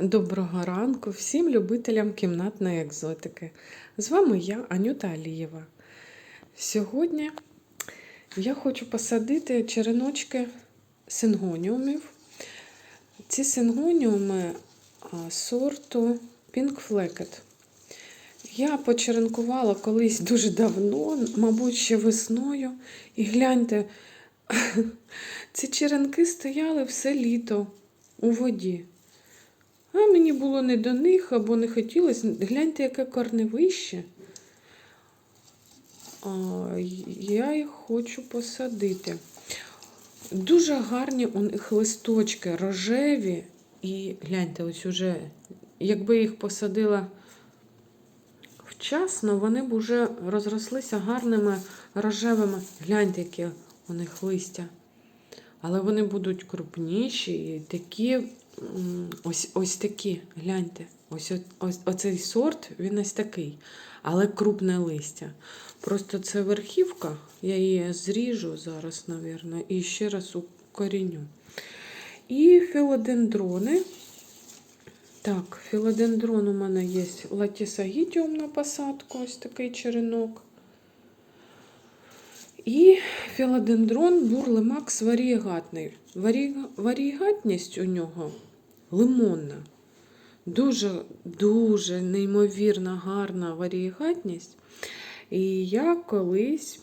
Доброго ранку всім любителям кімнатної екзотики. З вами я, Анюта Алієва. Сьогодні я хочу посадити череночки сингоніумів. Ці сингоніуми сорту Pink Flecket. Я почеренкувала колись дуже давно, мабуть, ще весною. І гляньте, ці черенки стояли все літо у воді. А мені було не до них або не хотілося. Гляньте, яке корневище. А, я їх хочу посадити. Дуже гарні у них листочки, рожеві. І гляньте, ось уже, якби їх посадила вчасно, вони б уже розрослися гарними рожевими. Гляньте, які у них листя. Але вони будуть крупніші і такі, ось ось такі, гляньте. Ось, ось оцей сорт, він ось такий, але крупне листя. Просто це верхівка, я її зріжу зараз, мабуть, і ще раз укоріню. І філодендрони. Так, філодендрон у мене є латісагітіум на посадку, ось такий черенок. І філодендрон бурлемакс варієгатний. Варі... Варієгатність у нього лимонна. Дуже, дуже неймовірно гарна варієгатність. І я колись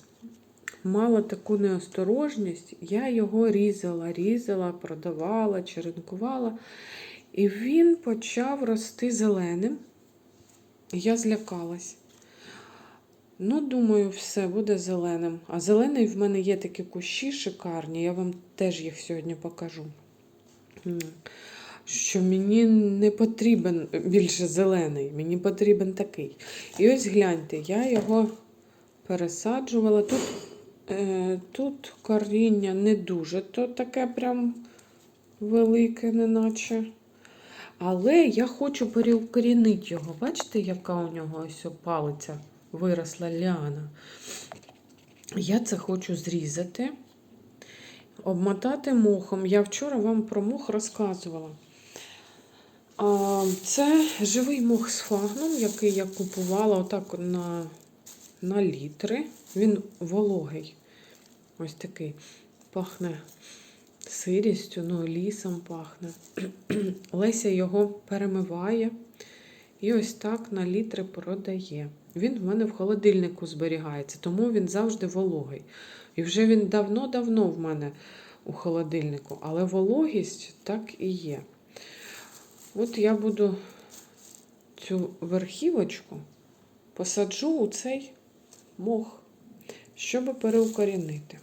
мала таку неосторожність, я його різала, різала, продавала, черенкувала. І він почав рости зеленим. Я злякалась. Ну, думаю, все буде зеленим. А зелений в мене є такі кущі шикарні, я вам теж їх сьогодні покажу. Що мені не потрібен більше зелений, мені потрібен такий. І ось гляньте, я його пересаджувала. Тут, е, тут коріння не дуже, то таке прям велике, неначе. Але я хочу переукорінити його. Бачите, яка у нього ось палиця виросла ліана. Я це хочу зрізати, обмотати мохом. Я вчора вам про мох розказувала. Це живий мох з фагном, який я купувала отак на, на літри. Він вологий. Ось такий. Пахне сирістю, ну, лісом пахне. Леся його перемиває і ось так на літри продає. Він в мене в холодильнику зберігається, тому він завжди вологий. І вже він давно-давно в мене у холодильнику, але вологість так і є. От я буду цю верхівочку посаджу у цей мох, щоб переукорінити.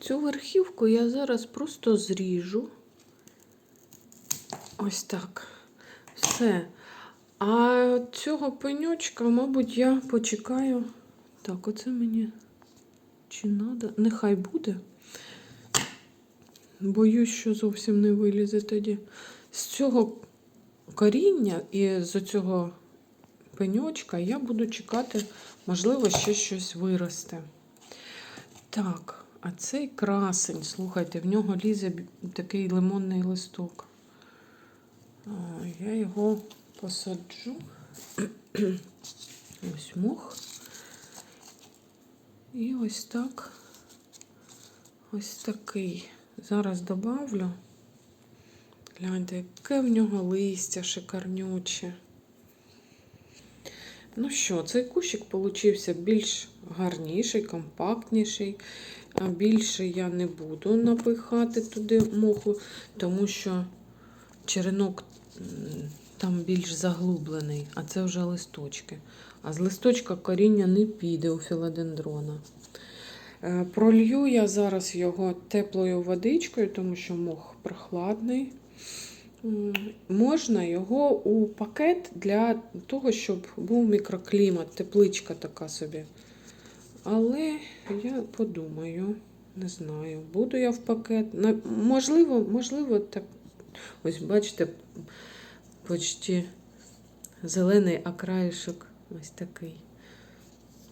Цю верхівку я зараз просто зріжу. Ось так. Все. А цього пеньочка, мабуть, я почекаю. Так, оце мені чи надо? Нехай буде. Боюсь, що зовсім не вилізе тоді. З цього коріння і з цього пеньочка я буду чекати, можливо, ще щось виросте. Так, а цей красень, слухайте, в нього лізе такий лимонний листок. Я його посаджу. Ось мох. І ось так. Ось такий. Зараз добавлю. Гляньте, яке в нього листя шикарнюче. Ну що, цей кущик получився більш гарніший, компактніший. Більше я не буду напихати туди моху, тому що черенок там більш заглублений, а це вже листочки. А з листочка коріння не піде у філодендрона. Е, Пролью я зараз його теплою водичкою, тому що мох прохладний. Можна його у пакет для того, щоб був мікроклімат, тепличка така собі. Але я подумаю, не знаю, буду я в пакет. Можливо, можливо, так. Ось, бачите, почти зелений окраїшок ось такий.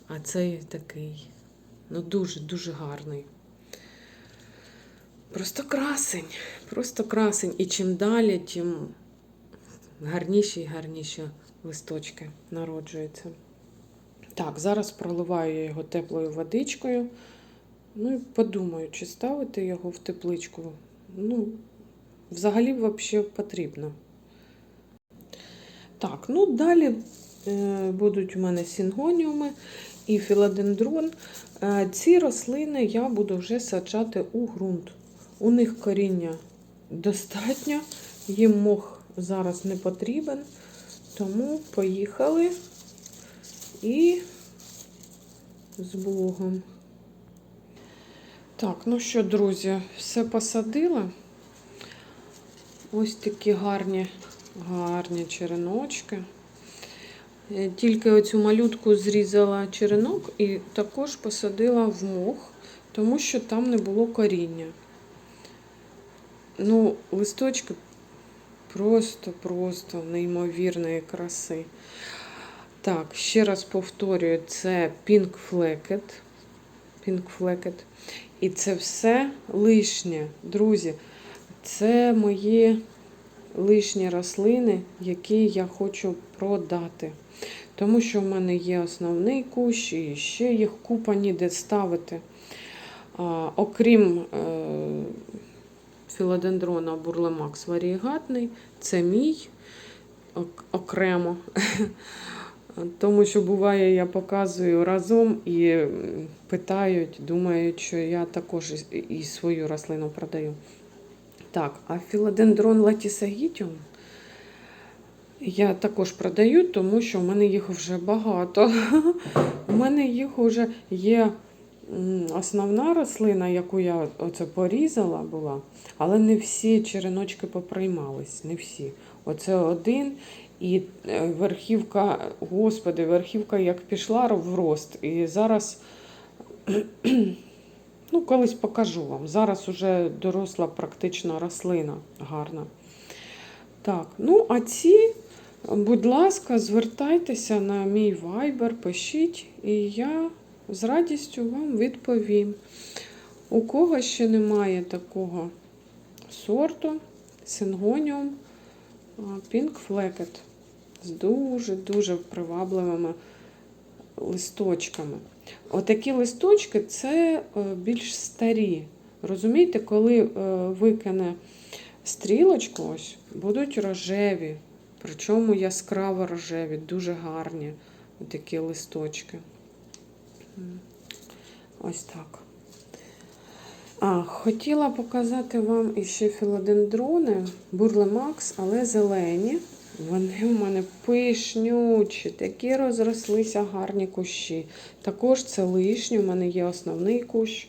А цей такий. Ну, дуже-дуже гарний. Просто красень, просто красень. І чим далі, тим гарніші і гарніші листочки народжуються. Так, зараз проливаю я його теплою водичкою. Ну і подумаю, чи ставити його в тепличку. Ну, взагалі взагалі потрібно. Так, ну далі е, будуть у мене сінгоніуми і філодендрон. Е, ці рослини я буду вже саджати у ґрунт. У них коріння достатньо, їм мох зараз не потрібен, тому поїхали і з Богом. Так, ну що, друзі, все посадила. Ось такі гарні, гарні череночки. Е, Тільки оцю малютку зрізала черенок і також посадила в мох, тому що там не було коріння. Ну, листочки просто-просто неймовірної краси. Так, ще раз повторюю, це Pink Flecket. Pink Flecket. І це все лишнє, друзі. Це мої лишні рослини, які я хочу продати. Тому що в мене є основний кущ, і ще їх купа ніде ставити. А, окрім е, філодендрона бурлемакс варігатний, це мій окремо. Тому що буває, я показую разом і питають, думають, що я також і- свою рослину продаю. Так, а філодендрон латісагітіум я також продаю, тому що в мене їх вже багато. У мене їх вже є основна рослина, яку я оце порізала була, але не всі череночки поприймались, не всі. Оце один. І е, верхівка, господи, верхівка як пішла в рост. І зараз, ну, колись покажу вам. Зараз уже доросла практично рослина гарна. Так, ну а ці, будь ласка, звертайтеся на мій вайбер, пишіть, і я з радістю вам відповім. У кого ще немає такого сорту, сингоніум, Pink Flecket з дуже-дуже привабливими листочками. Отакі листочки це е, більш старі. Розумієте, коли е, викине стрілочку, ось, будуть рожеві, причому яскраво рожеві, дуже гарні такі листочки. Ось так. А, хотіла показати вам іще філодендрони, бурлемакс, але зелені. Вони у мене пишнючі, такі розрослися гарні кущі. Також це лишні, у мене є основний кущ.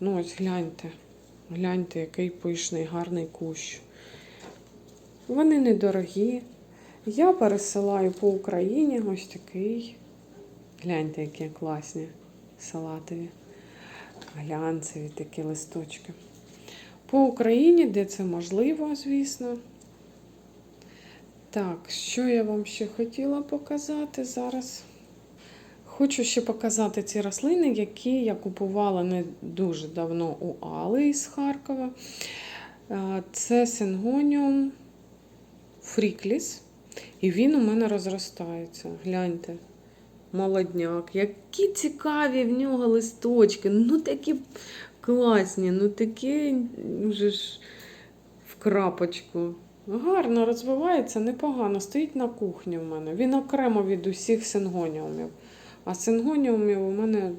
Ну, ось гляньте. Гляньте, який пишний, гарний кущ. Вони недорогі. Я пересилаю по Україні ось такий. Гляньте, які класні салатові, глянцеві такі листочки. По Україні, де це можливо, звісно. Так, що я вам ще хотіла показати зараз? Хочу ще показати ці рослини, які я купувала не дуже давно у Али із Харкова. Е, Це сингоніум фрікліс. І він у мене розростається. Гляньте, молодняк. Які цікаві в нього листочки. Ну такі класні, ну такі вже ж в крапочку. Гарно розвивається, непогано. Стоїть на кухні в мене. Він окремо від усіх сингоніумів. А сингоніумів у мене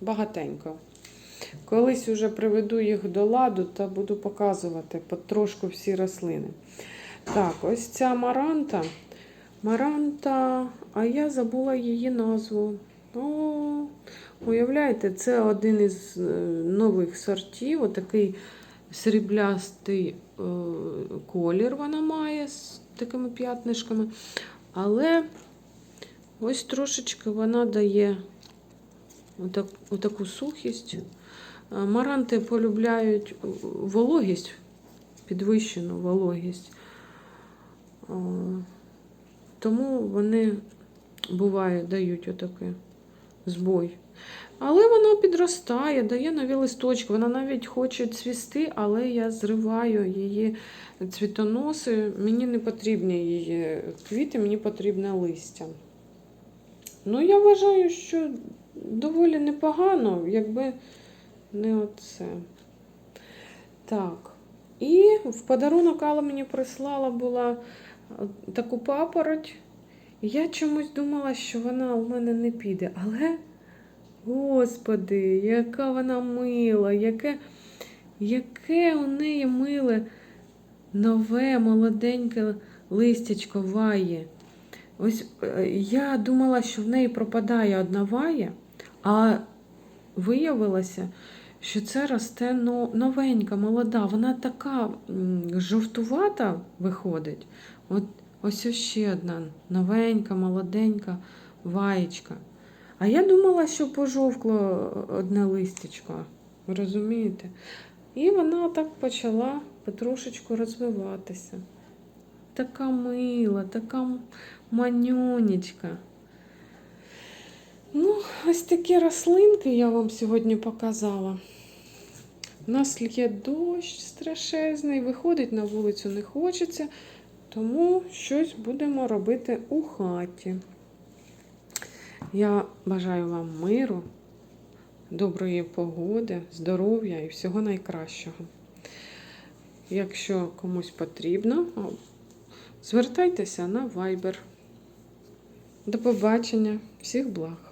багатенько. Колись вже приведу їх до ладу та буду показувати потрошку всі рослини. Так, ось ця маранта. Маранта, а я забула її назву. О, уявляєте, це один із е, нових сортів. Отакий сріблястий е, колір вона має з такими п'ятнишками. Але ось трошечки вона дає отак, отаку сухість. Е, Маранти полюбляють вологість, підвищену вологість. Тому вони буває дають отакий збой. Але вона підростає, дає нові листочки. Вона навіть хоче цвісти, але я зриваю її цвітоноси. Мені не потрібні її квіти, мені потрібне листя. Ну, я вважаю, що доволі непогано, якби не оце. Так. І в подарунок Алла мені прислала була таку папороть. Я чомусь думала, що вона у мене не піде. Але, господи, яка вона мила, яке, яке у неї миле нове, молоденьке листячко ває. Ось е, я думала, що в неї пропадає одна вая, а виявилося, що це росте новенька, молода. Вона така жовтувата виходить. От ось ще одна новенька, молоденька ваєчка. А я думала, що пожовкло одне листячко. Розумієте? І вона так почала потрошечку розвиватися. Така мила, така м- манюнечка. Ну, ось такі рослинки я вам сьогодні показала. У нас є дощ страшезний, виходить на вулицю не хочеться, тому щось будемо робити у хаті. Я бажаю вам миру, доброї погоди, здоров'я і всього найкращого. Якщо комусь потрібно, звертайтеся на Viber. До побачення, всіх благ!